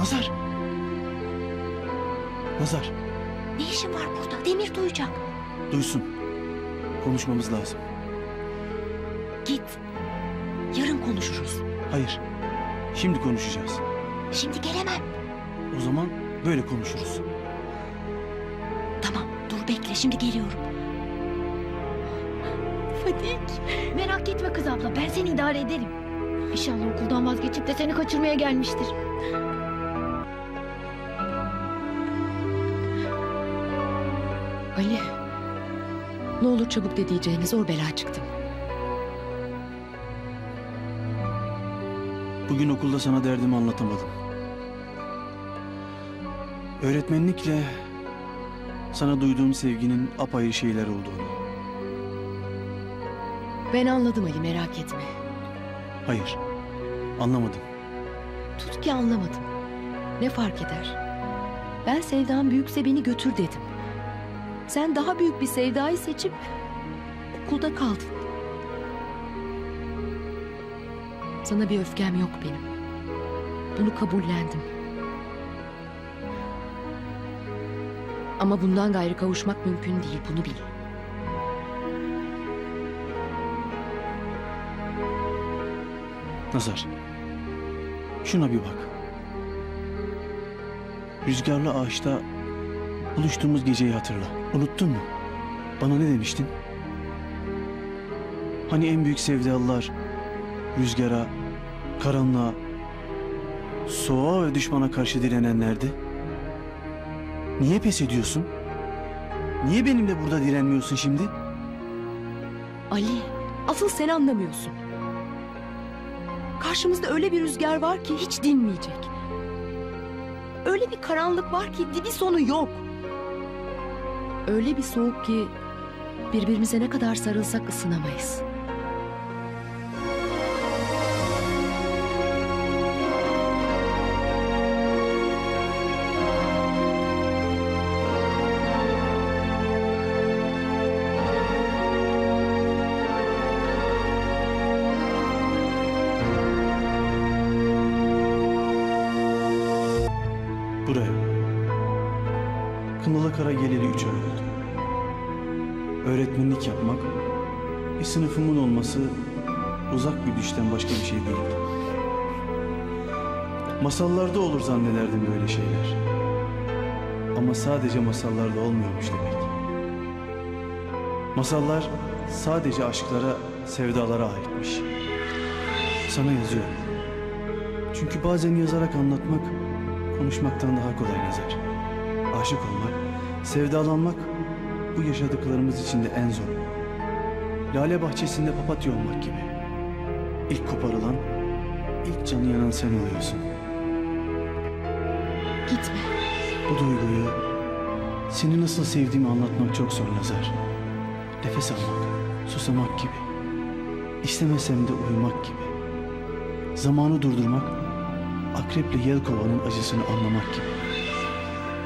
Nazar. Nazar. Ne işin var burada? Demir duyacak. Duysun. Konuşmamız lazım. Git. Yarın konuşuruz. Hayır. Şimdi konuşacağız. Şimdi gelemem. O zaman böyle konuşuruz. Tamam dur bekle şimdi geliyorum. Fadik. Merak etme kız abla ben seni idare ederim. İnşallah okuldan vazgeçip de seni kaçırmaya gelmiştir. Ali. Ne olur çabuk de diyeceğini zor bela çıktım. Bugün okulda sana derdimi anlatamadım. Öğretmenlikle sana duyduğum sevginin apayrı şeyler olduğunu. Ben anladım Ali merak etme. Hayır. Anlamadım. Tut ki anlamadım. Ne fark eder? Ben sevdam büyükse beni götür dedim. Sen daha büyük bir sevdayı seçip okulda kaldın. Sana bir öfkem yok benim. Bunu kabullendim. Ama bundan gayrı kavuşmak mümkün değil, bunu bil. Nazar. Şuna bir bak. Rüzgarlı ağaçta buluştuğumuz geceyi hatırla. Unuttun mu? Bana ne demiştin? Hani en büyük sevdalılar rüzgara, karanlığa, soğuğa ve düşmana karşı direnenlerdi? Niye pes ediyorsun? Niye benimle burada direnmiyorsun şimdi? Ali, asıl sen anlamıyorsun. Karşımızda öyle bir rüzgar var ki hiç dinmeyecek. Öyle bir karanlık var ki dibi sonu yok. Öyle bir soğuk ki birbirimize ne kadar sarılsak ısınamayız. Kara geleli üç ay oldu. Öğretmenlik yapmak, bir sınıfımın olması uzak bir düşten başka bir şey değildi. Masallarda olur zannederdim böyle şeyler. Ama sadece masallarda olmuyormuş demek. Masallar sadece aşklara, sevdalara aitmiş. Sana yazıyorum. Çünkü bazen yazarak anlatmak konuşmaktan daha kolay nazar. Aşık olmak, sevdalanmak bu yaşadıklarımız içinde en zor. Lale bahçesinde papatya olmak gibi. İlk koparılan, ilk canı yanan sen oluyorsun. Gitme. Bu duyguyu, seni nasıl sevdiğimi anlatmak çok zor nazar. Nefes almak, susamak gibi. İstemesem de uyumak gibi. Zamanı durdurmak, akreple yelkovanın acısını anlamak gibi.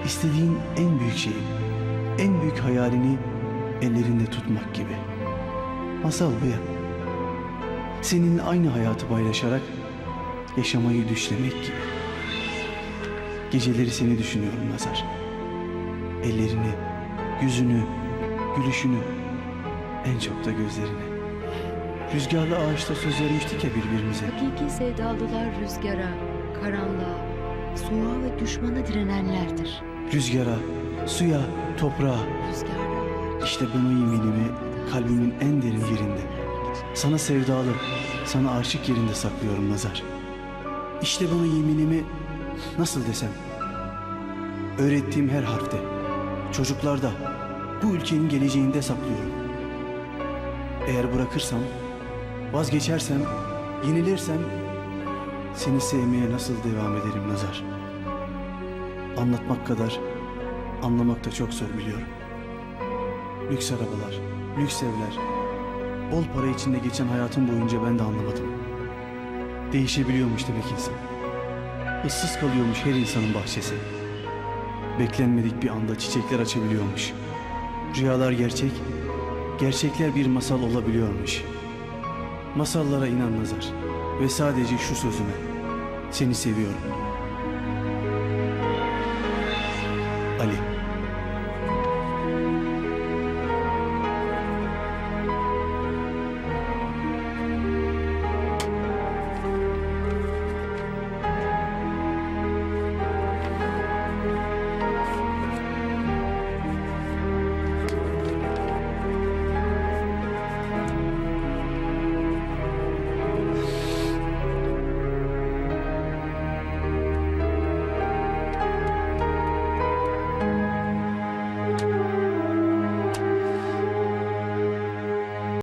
İstediğin en büyük şeyi, en büyük hayalini ellerinde tutmak gibi. Masal bu ya. Seninle aynı hayatı paylaşarak yaşamayı düşlemek gibi. Geceleri seni düşünüyorum Nazar. Ellerini, yüzünü, gülüşünü, en çok da gözlerini. Rüzgarlı ağaçta söz vermiştik ya birbirimize. Hakiki sevdalılar rüzgara, karanlığa, soğuğa ve düşmana direnenlerdir. Rüzgara, suya, toprağa. İşte ben o yeminimi kalbimin en derin yerinde. Sana sevdalı, sana aşık yerinde saklıyorum Nazar. İşte ben o yeminimi nasıl desem? Öğrettiğim her harfte, çocuklarda, bu ülkenin geleceğinde saklıyorum. Eğer bırakırsam, vazgeçersem, yenilirsem seni sevmeye nasıl devam ederim Nazar? Anlatmak kadar anlamak da çok zor biliyorum. Lüks arabalar, lüks evler. Bol para içinde geçen hayatım boyunca ben de anlamadım. Değişebiliyormuş demek insan. Issız kalıyormuş her insanın bahçesi. Beklenmedik bir anda çiçekler açabiliyormuş. Rüyalar gerçek, gerçekler bir masal olabiliyormuş. Masallara inan nazar ve sadece şu sözüme. Seni seviyorum. Ali.